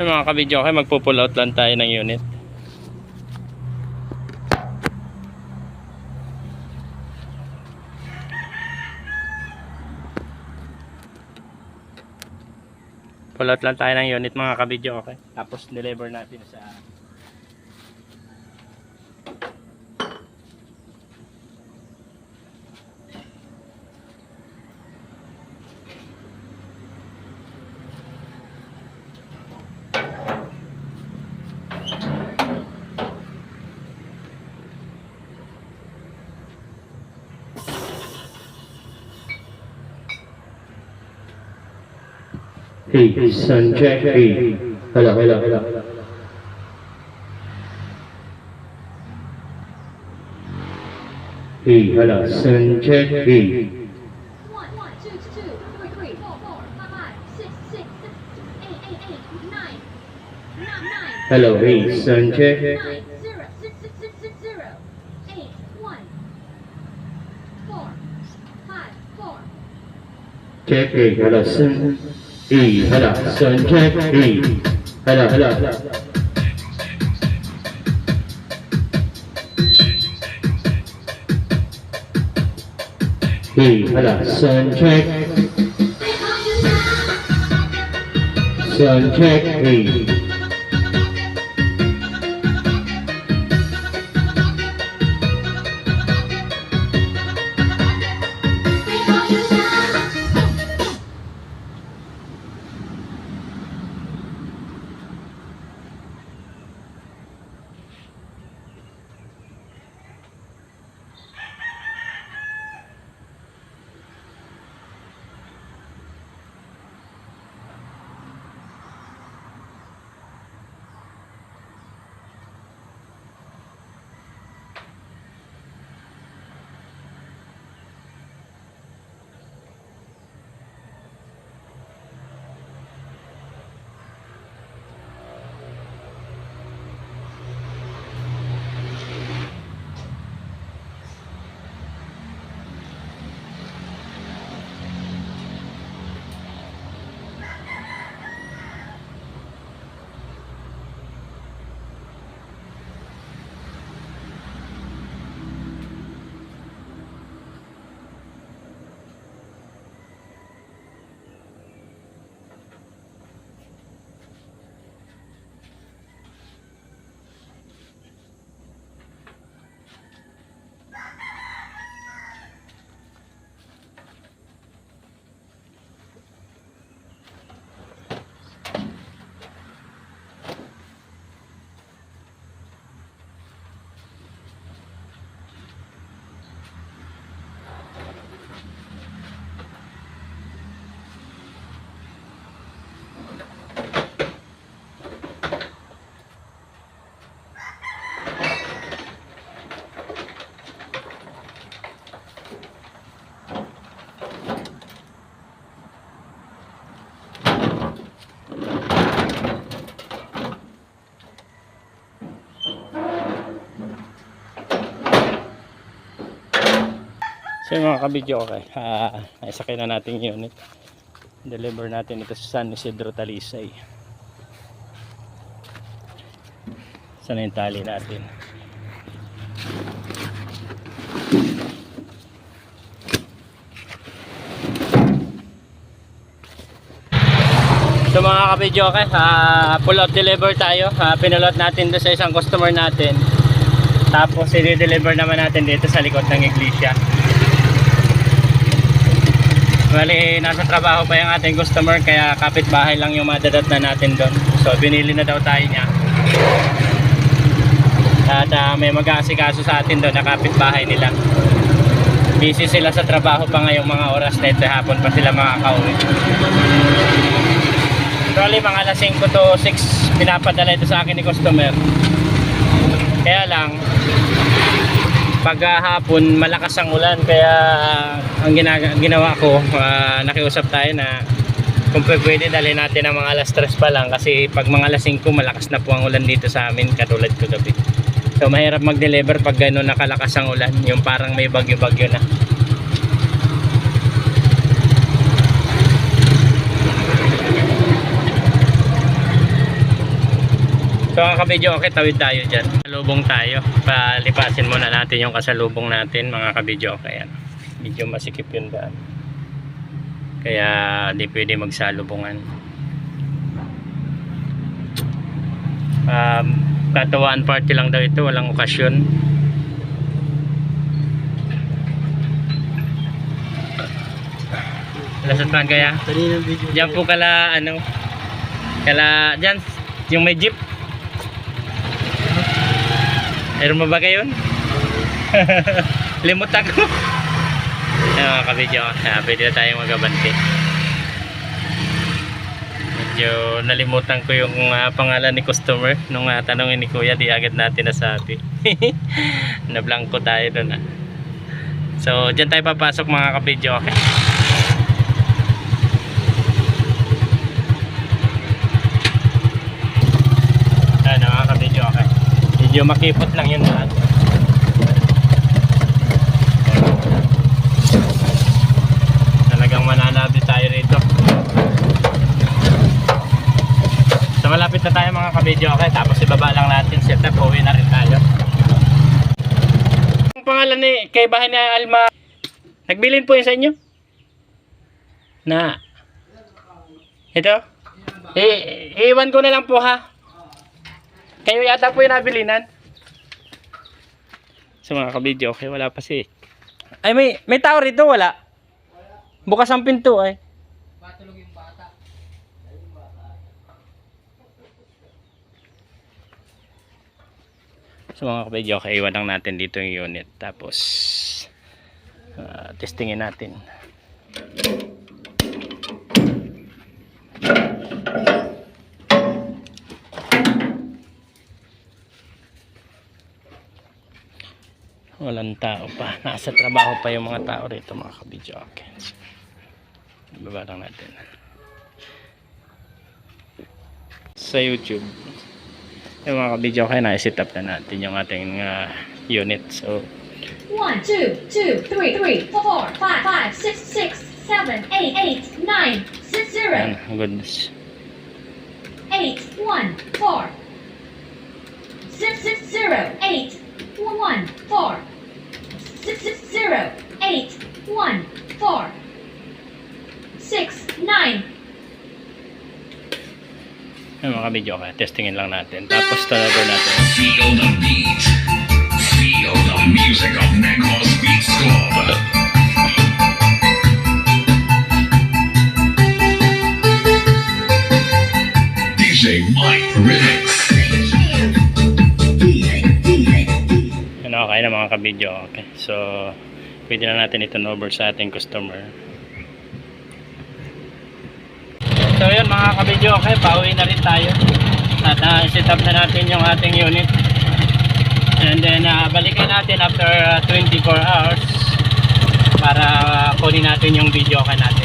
Ay, mga kabidyo okay, magpo-pull out lang tayo ng unit. Pull out lang tayo ng unit mga kabidyo okay. Tapos deliver natin sa Hey, Sanjay. Hey. Hello, hello, hello. Hey, hello, Sanjay. Hey. Hello, hey, Sanjay. Check it, hello, Sanjay. อีกเท่าไหร่สองแชนเอ่ So yung mga kabidyo okay, uh, naisakay na natin yung unit. Deliver natin ito sa San Isidro Talisay. Saan na yung tali natin? So mga kabidyo okay, uh, pull out deliver tayo. Uh, pinulot natin doon sa isang customer natin. Tapos i-deliver naman natin dito sa likod ng iglesia. Bali, nasa trabaho pa yung ating customer kaya kapitbahay lang yung madadat na natin doon. So, binili na daw tayo niya. At ah, may mag-aasikaso sa atin doon na kapitbahay nila. Busy sila sa trabaho pa ngayong mga oras na ito hapon pa sila makakauwi. Probably mga alas 5 to 6 pinapadala ito sa akin ni customer. Kaya lang, paghahapon malakas ang ulan kaya ang ginaga, ginawa ko ah, nakiusap tayo na kung pwe- pwede dalhin natin ang mga alas 3 pa lang kasi pag mga alas 5 malakas na po ang ulan dito sa amin katulad ko gabi. So mahirap mag deliver pag gano'n nakalakas ang ulan yung parang may bagyo bagyo na So mga kabidyo, okay, tawid tayo dyan. Kasalubong tayo. Palipasin muna natin yung kasalubong natin mga kabidyo. Okay, ano. Medyo masikip yun daan. Kaya di pwede magsalubungan. Um, katawaan party lang daw ito, walang okasyon. Lasat pa kaya? Diyan po kala ano kala diyan yung may jeep. Meron mo ba kayo? Limot ako. Ayun mga kabidyo, ah, pwede na tayo magabante. Medyo nalimutan ko yung ah, pangalan ni customer nung ah, tanongin ni kuya, di agad natin nasabi. Nablangko tayo doon ah. So, dyan tayo papasok mga kabidyo, okay? Ano mga kabidyo, okay? Medyo makipot lang yun lahat. Talagang mananabi tayo rito. So malapit na tayo mga kabidyo, okay? Tapos ibaba lang natin set up, uwi na rin tayo. Ang pangalan ni, kay bahay ni Alma, nagbilin po yun sa inyo? Na, ito? I, iwan ko na lang po ha. Kayo yata po yung nabilinan. Sa mga kabidyo, okay, wala pa si. Ay, may, may tao rito, wala. Bukas ang pinto ay. So mga kabidyo, okay, iwan lang natin dito yung unit. Tapos, ah, testingin natin. Walang tao pa. Nasa trabaho pa yung mga tao rito mga kabidyo. Okay. So, Ibaba lang natin. Sa YouTube. Yung mga kabidyo okay na set up na natin yung ating ah, unit. So, One, two, two, three, three, four, five, five, six, six, seven, eight, eight, nine, six, yan. zero, Goodness. eight, one, four, six, six, zero, eight, one, four, 1, 4, 6, 9. Yung mga video ka, testingin lang natin. Tapos talaga natin. Feel the beat. Feel the music of Necos Beats Club. DJ Mike Remix. Ano, okay na mga kabidyo. Okay, so pwede na natin ito over sa ating customer. So, yun mga kabidyo. Okay, pauwi na rin tayo. At uh, set up na natin yung ating unit. And then, uh, balikan natin after uh, 24 hours para uh, kunin natin yung video ka natin.